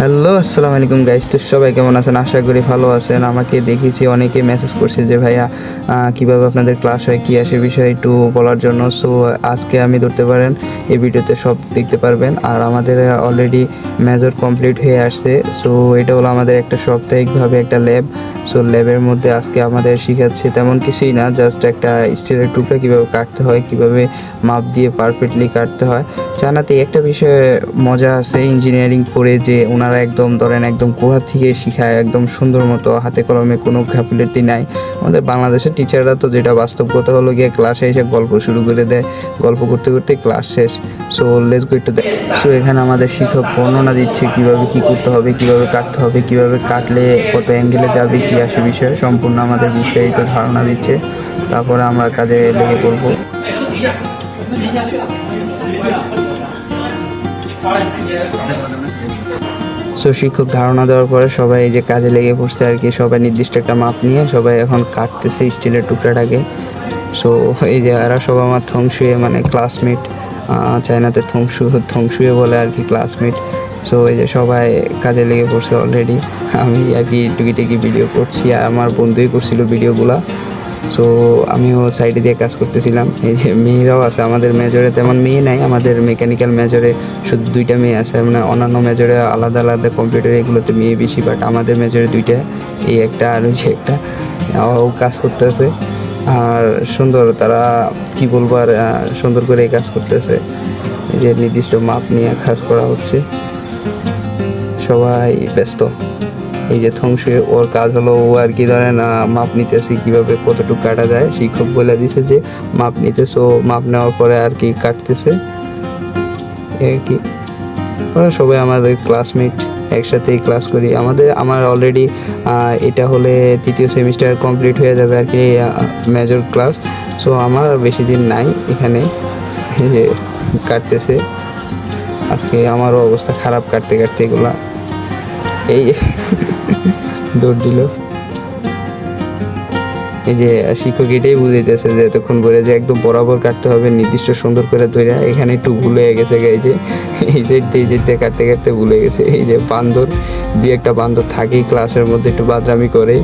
Hello, আসসালামু আলাইকুম guys তো সবাই কেমন আছেন? আশা করি ভালো আছেন। আমাকে দেখেছি, অনেকে মেসেজ করছে যে, ভাইয়া কীভাবে আপনাদের ক্লাস হয়, কি আসে বিষয় একটু বলার জন্য? সো আজকে আমি ধরতে পারেন, এই ভিডিওতে সব দেখতে পারবেন। আর আমাদের অলরেডি মেজর কমপ্লিট হয়ে আসছে। সো এটা হলো আমাদের একটা সাপ্তাহিকভাবে একটা ল্যাব সো ল্যাবের মধ্যে আজকে আমাদের শেখাচ্ছে তেমন কিছুই না জাস্ট একটা স্টিলের টুকরা কীভাবে কাটতে হয়, কীভাবে মাপ দিয়ে পারফেক্টলি কাটতে হয়। জানাতে একটা বিষয়ে মজা আছে ইঞ্জিনিয়ারিং করে যে, ওনারা একদম ধরেন একদম গুহা থেকে শিখায়, একদম সুন্দর মতো হাতে কলমে কোনো ঘাপিলেটি নাই। আমাদের বাংলাদেশের টিচাররা তো যেটা বাস্তব কথা হলো গিয়ে ক্লাসে এসে গল্প শুরু করে দেয়, গল্প করতে করতে ক্লাস শেষ। সো লেস গো একটু সো এখানে আমাদের শিক্ষক বর্ণনা দিচ্ছে কীভাবে কি করতে হবে, কীভাবে কাটতে হবে, কীভাবে কাটলে কত অ্যাঙ্গেলে যাবে, কী আসে বিষয়ে। সম্পূর্ণ আমাদের বিস্তারিত ধারণা দিচ্ছে। তারপরে আমরা কাজে লেগে পড়ব। সো শিক্ষক ধারণা দেওয়ার পরে সবাই এই যে কাজে লেগে পড়ছে আর কি, সবাই নির্দিষ্ট একটা মাপ নিয়ে সবাই এখন কাটতেছে স্টিলের টুকরাটাকে। সো এই যে এরা সব আমার থংশুয়ে মানে ক্লাসমেট চায়নাতে থংশু থংসুয়ে বলে আর কি ক্লাসমেট সো এই যে সবাই কাজে লেগে পড়ছে অলরেডি আমি আর কি টুকিটাকি ভিডিও করছি আর আমার বন্ধুই করছিল ভিডিওগুলা সো আমিও সাইডে দিয়ে কাজ করতেছিলাম। এই যে মেয়েরাও আছে, আমাদের মেজরে তেমন মেয়ে নাই, আমাদের মেকানিক্যাল মেজরে শুধু দুইটা মেয়ে আছে মানে অন্যান্য মেজরে আলাদা আলাদা কম্পিউটার এগুলোতে মেয়ে বেশি বাট আমাদের মেজরে দুইটা, এই একটা আর যে একটা। ও কাজ করতেছে, আর সুন্দর, তারা কি বলব আর সুন্দর করে কাজ করতেছে। যে নির্দিষ্ট মাপ নিয়ে কাজ করা হচ্ছে। সবাই ব্যস্ত। এই যে থংশুয়ে ওর কাজ হলো, ও আর কি ধরেন মাপ নিতেছে কীভাবে, কতটুকু কাটা যায়। শিক্ষক বলে দিছে যে মাপ নিতে সো মাপ নেওয়ার পরে আর কি কাটতেছে। আর কি? ওরা সবাই আমাদের ক্লাসমেট একসাথেই ক্লাস করি। আমাদের, আমার অলরেডি এটা হলে তৃতীয় সেমিস্টার কমপ্লিট হয়ে যাবে আর কি মেজর ক্লাস সো আমার বেশি দিন নাই এখানে। যে কাটতেছে। আজকে আমারও অবস্থা খারাপ কাটতে কাটতে এগুলা। এই দৌড় দিল। এই যে শিক্ষক এটাই বুঝাইতেছে যে এতক্ষণ বলে যে একদম বরাবর কাটতে হবে, নির্দিষ্ট সুন্দর করে ধরে এখানে একটু ভুলে গেছে এই যে, এই দিয়ে এই দিয়ে কাটতে কাটতে ভুলে গেছে। এই যে বান্দর, দুই একটা বান্দর থাকেই ক্লাসের মধ্যে একটু বাদরামি করে,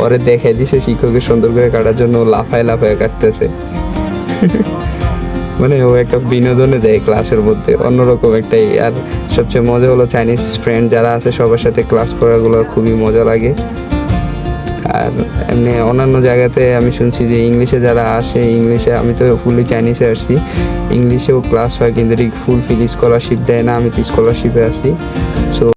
পরে দেখে দিছে শিক্ষকের সুন্দর করে কাটার জন্য লাফায় লাফায় কাটতেছে। মানে ও একটা বিনোদনে দেয় ক্লাসের মধ্যে। অন্যরকম একটাই। আর সবচেয়ে মজা হলো চাইনিজ ফ্রেন্ড যারা আছে, সবার সাথে ক্লাস করাগুলো খুবই মজা লাগে। আর এমনি অন্যান্য জায়গাতে আমি শুনছি যে ইংলিশে যারা আসে ইংলিশে আমি তো ফুলি চাইনিজে আসছি। ইংলিশেও ক্লাস হয় কিন্তু ফুল ফিল স্কলারশিপ দেয় না, আমি তো স্কলারশিপে আসছি সো